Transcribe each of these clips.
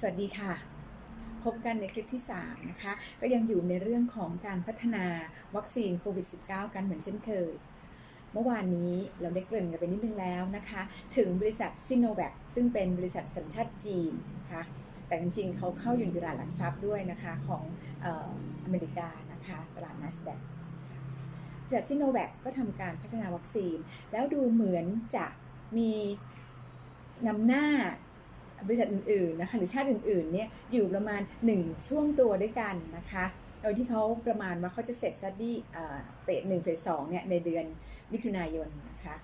สวัสดีค่ะ พบกันในคลิปที่ 3 นะคะ ก็ยังอยู่ในเรื่องของการพัฒนาวัคซีนโควิด -19 กันเหมือนเช่นเคย เมื่อวานนี้เราได้เกริ่นกันไปนิดนึงแล้วนะคะ ถึงบริษัทซิโนแวคซึ่งเป็นบริษัทสัญชาติจีนนะคะแต่จริงๆ เขาเข้าอยู่ในตลาดหลักทรัพย์ด้วยนะคะของเออเมริกานะคะตลาด NASDAQ บริษัทซิโนแวคก็ทำการพัฒนาวัคซีน แล้วดูเหมือนจะมีนำหน้า บริษัทอื่นๆนะคะหรือชาติอื่นๆเนี่ยอยู่ประมาณ 1 ช่วงตัวด้วยกันนะคะโดยที่เขาประมาณว่าเขาจะเสร็จซัดดี้เฟสหนึ่งเฟสสองเนี่ยในเดือนมิถุนายนนะคะ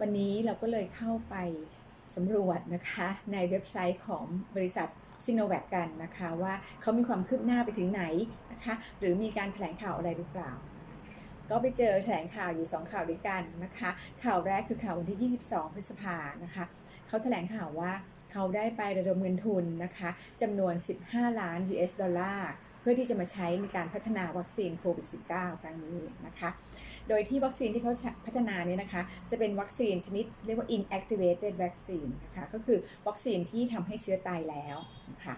วันนี้เราก็เลยเข้าไปสำรวจนะคะในเว็บไซต์ของบริษัทซิโนแวคกันนะคะว่าเขามีความคืบหน้าไปถึงไหนนะคะหรือมีการแถลงข่าวอะไรหรือเปล่า ก็ไปเจอแถลงข่าวอยู่ 2 ข่าวด้วยกันนะคะข่าวแรกคือข่าววันที่ 22 พฤษภานะคะเขาแถลงข่าวว่า เขาได้ไประดมเงินทุนนะคะจำนวน 15 ล้าน US ดอลลาร์เพื่อที่จะมาใช้ในการพัฒนาวัคซีนโควิด -19 ครั้งนี้นะคะโดยที่วัคซีนที่เขาพัฒนาเนี่ยนะคะ จะเป็นวัคซีนชนิดเรียกว่า inactivated vaccine นะคะก็คือวัคซีนที่ทำให้เชื้อตายแล้วนะคะ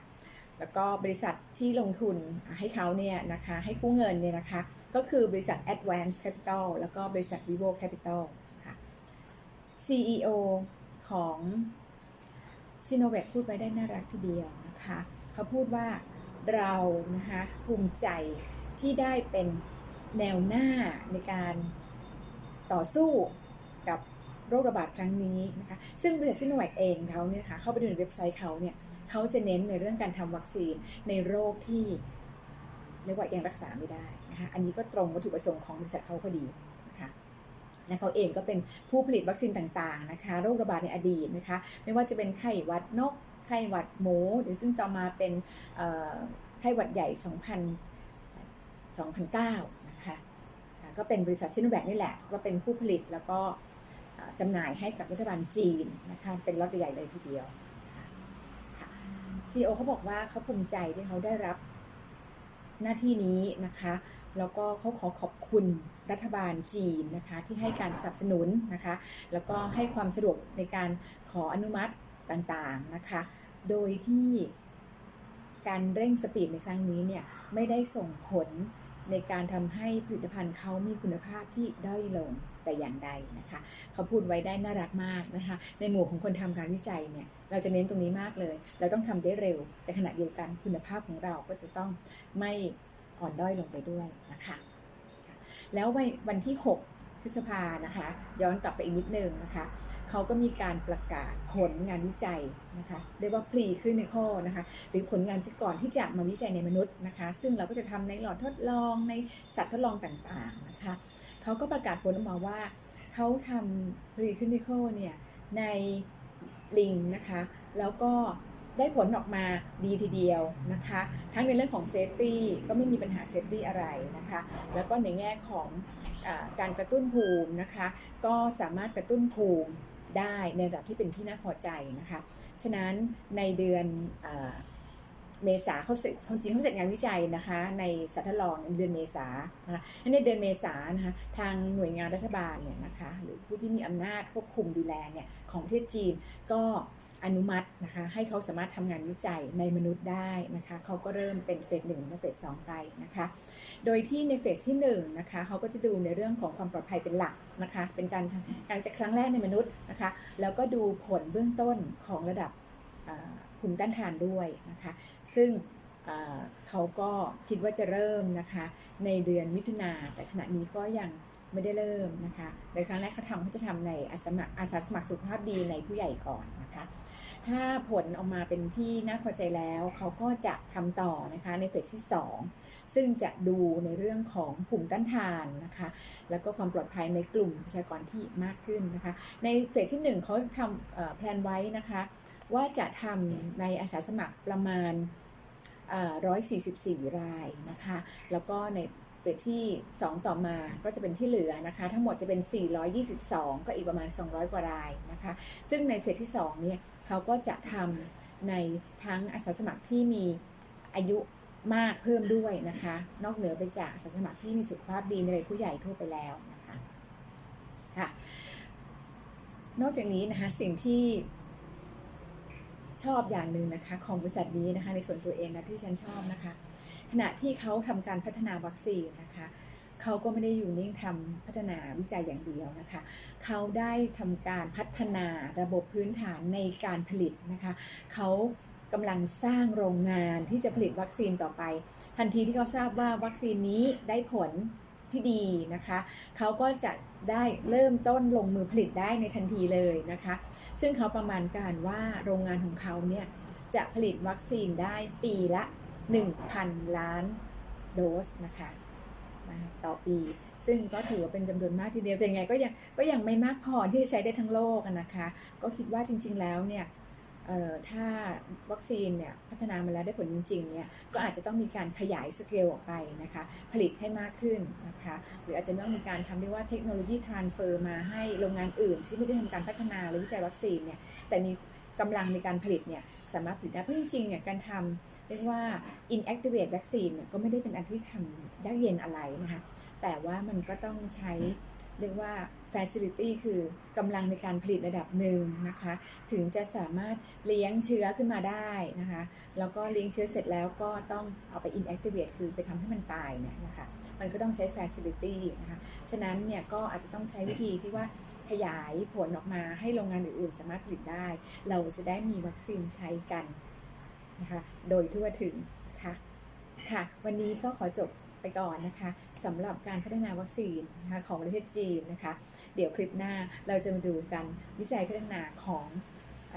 แล้วก็บริษัทที่ลงทุนให้เขาเนี่ยนะคะให้กู้เงินเนี่ยนะคะ ก็คือบริษัท Advanced Capital แล้วก็บริษัท Vivo Capital ค่ะ CEO ของ ซีโนแวคพูดไว้ได้น่ารักทีเดียวนะคะเขาพูดว่าเรานะคะภูมิใจที่ได้เป็นแนวหน้าในการต่อสู้กับโรคระบาดครั้งนี้นะคะซึ่งบริษัทซีโนแวคเองเขาเนี่ยค่ะเข้าไปดูในเว็บไซต์เขาเนี่ยเขาจะเน้นในเรื่องการทำวัคซีนในโรคที่เรียกว่ายังรักษาไม่ได้นะคะอันนี้ก็ตรงวัตถุประสงค์ของบริษัทเขาพอดี และเขาเองก็เป็นผู้ผลิตวัคซีนต่างๆนะคะ โรคระบาดในอดีตนะคะ ไม่ว่าจะเป็นไข้หวัดนก ไข้หวัดหมู หรือซึ่งต่อมาเป็นไข้หวัดใหญ่ 2000 2009 นะคะก็เป็นบริษัทซิโนแวคนี่แหละ ก็เป็นผู้ผลิตแล้วก็จำหน่ายให้กับรัฐบาลจีนนะคะเป็นล็อตใหญ่เลยทีเดียวซีโอเขาบอกว่าเขาภูมิใจที่เขาได้รับหน้าที่นี้นะคะ แล้วก็เขาขอขอบคุณรัฐบาลจีนนะคะที่ให้การสนับสนุนนะคะ แล้วก็ให้ความสะดวกในการขออนุมัติต่างๆนะคะ โดยที่การเร่งสปีดในครั้งนี้เนี่ยไม่ได้ส่งผลในการทำให้ผลิตภัณฑ์เขามีคุณภาพที่ด้อยลงแต่อย่างใดนะคะ เขาพูดไว้ได้น่ารักมากนะคะ ในหมู่ของคนทำการวิจัยเนี่ยเราจะเน้นตรงนี้มากเลย เราต้องทำได้เร็ว แต่ขณะเดียวกันคุณภาพของเราก็จะต้องไม่ อ่อนด้อยลงไปด้วยนะคะ แล้ววันที่ 6 พฤษภานะคะ ย้อนกลับไปอีกนิดนึงนะคะเขาก็มีการประกาศผลงานวิจัยนะคะเรียกว่า pre clinical นะคะหรือผลงานที่ก่อนที่จะมาวิจัยในมนุษย์นะคะ ซึ่งเราก็จะทำในหลอดทดลองในสัตว์ทดลองต่างๆนะคะเขาก็ประกาศผลออกมาว่าเขาทำ pre clinical เนี่ยในลิงนะคะ แล้วก็ ได้ผลออกมาดีทีเดียวนะคะ ทั้งในเรื่องของเซฟตี้ก็ไม่มีปัญหาเซฟตี้อะไรนะคะ แล้วก็ในแง่ของอการกระตุ้นภูมินะคะ ก็สามารถกระตุ้นภูมิได้ในระดับที่เป็นที่น่าพอใจนะคะ ฉะนั้นในเดือนเมษาเขาเสร็จจริงเขาเสร็จงานวิจัยนะคะ ในสัตว์ทดลองเดือนเมษานะคะในเดือนเมษานะคะทางหน่วยงานรัฐบาลเนี่ยนะคะ หรือผู้ที่มีอำนาจควบคุมดูแลเนี่ยของประเทศจีนก็ อนุมัตินะคะให้เขาสามารถทำงานวิจัยในมนุษย์ได้นะคะเขาก็เริ่มเป็นเฟสหนึ่งและเฟสสองไปนะคะโดยที่ในเฟสที่1นะคะเขาก็จะดูในเรื่องของความปลอดภัยเป็นหลักนะคะเป็นการการจะครั้งแรกในมนุษย์นะคะแล้วก็ดูผลเบื้องต้นของระดับภูมิต้านทานด้วยนะคะซึ่งเขาก็คิดว่าจะเริ่มนะคะในเดือนมิถุนาแต่ขณะนี้ก็ยัง ไม่ได้เริ่มนะคะโดยครั้งแรกเขาทำเขาจะทำในอาสาสมัครอาสาสมัครสุขภาพดีในผู้ใหญ่ก่อนนะคะ ถ้าผลออกมาเป็นที่น่าพอใจแล้วเขาก็จะทำต่อนะคะในเฟสที่ 2 ซึ่งจะดูในเรื่องของภูมิต้านทานนะคะ แล้วก็ความปลอดภัยในกลุ่มประชากรที่มากขึ้นนะคะ ในเฟสที่ 1เขาทำแพลนไว้นะคะ ว่าจะทำในอาสาสมัครประมาณ144 รายนะคะ แล้วก็ใน เฟสที่ 2 ต่อมาก็จะเป็นที่เหลือนะคะ ทั้งหมดจะเป็น 422 ก็อีกประมาณ 200 กว่ารายนะคะ ซึ่งในเฟสที่2เนี่ยเขาก็จะทำในทั้งอาสาสมัครที่มีอายุมากเพิ่มด้วยนะคะ นอกเหนือไปจากอาสาสมัครที่มีสุขภาพดีในวัยผู้ใหญ่ทั่วไปแล้วนะคะค่ะนอกจากนี้นะคะสิ่งที่ชอบอย่างหนึ่งนะคะ ของบริษัทนี้นะคะ ในส่วนตัวเองนะที่ฉันชอบนะคะ ขณะที่เขาทำการพัฒนาวัคซีนนะคะเขาก็ไม่ได้อยู่นิ่งทำพัฒนาวิจัยอย่างเดียวนะคะ เขาได้ทำการพัฒนาระบบพื้นฐานในการผลิตนะคะ เขากำลังสร้างโรงงานที่จะผลิตวัคซีนต่อไป ทันทีที่เขาทราบว่าวัคซีนนี้ได้ผลที่ดีนะคะ เขาก็จะได้เริ่มต้นลงมือผลิตได้ในทันทีเลยนะคะ ซึ่งเขาประมาณการว่าโรงงานของเขาเนี่ยจะผลิตวัคซีนได้ปีละ 1,000 ล้านโดสนะคะนะต่อปี ซึ่งก็ถือว่าเป็นจำนวนมากทีเดียวแต่ยังไงก็ยังก็ยังไม่มากพอที่จะใช้ได้ทั้งโลกนะคะ ก็คิดว่าจริง ๆ แล้วเนี่ยถ้าวัคซีนเนี่ยพัฒนามาแล้วได้ผลจริงๆเนี่ยก็อาจจะต้องมีการขยายสเกลออกไปนะคะผลิตให้มากขึ้นนะคะหรืออาจจะต้องมีการทำเรียกว่าเทคโนโลยีทรานเฟอร์มาให้โรงงานอื่น ที่ไม่ได้ทำการพัฒนาหรือวิจัยวัคซีนเนี่ยแต่มีกำลังในการผลิตเนี่ยสามารถผลิตได้เพราะจริงๆเนี่ยการทำ เรียกว่า inactivate vaccine เนี่ยก็ไม่ได้เป็นอันที่ทำยากเย็นอะไรนะคะ แต่ว่ามันก็ต้องใช้เรียกว่า facility คือกำลังในการผลิตระดับหนึ่งนะคะ ถึงจะสามารถเลี้ยงเชื้อขึ้นมาได้นะคะ แล้วก็เลี้ยงเชื้อเสร็จแล้วก็ต้องเอาไป inactivate คือไปทำให้มันตายเนี่ยนะคะ มันก็ต้องใช้ facility นะคะ ฉะนั้นเนี่ยก็อาจจะต้องใช้วิธีที่ว่าขยายผลออกมาให้โรงงานอื่นๆ สามารถผลิตได้ เราจะได้มีวัคซีนใช้กัน นะคะโดยทั่วถึงนะคะค่ะ วันนี้ก็ขอจบไปก่อนนะคะสำหรับการพัฒนาวัคซีนนะคะของประเทศจีนนะคะ เดี๋ยวคลิปหน้าเราจะมาดูกันวิจัยพัฒนาของอ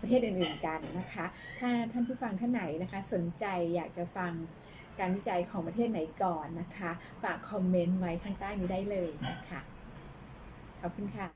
ประเทศอื่นๆกันนะคะ ถ้าท่านผู้ฟังท่านไหนนะคะสนใจอยากจะฟังการวิจัยของประเทศไหนก่อนนะคะ ฝากคอมเมนต์ไว้ข้างใต้นี้ได้เลยนะคะ ขอบคุณค่ะ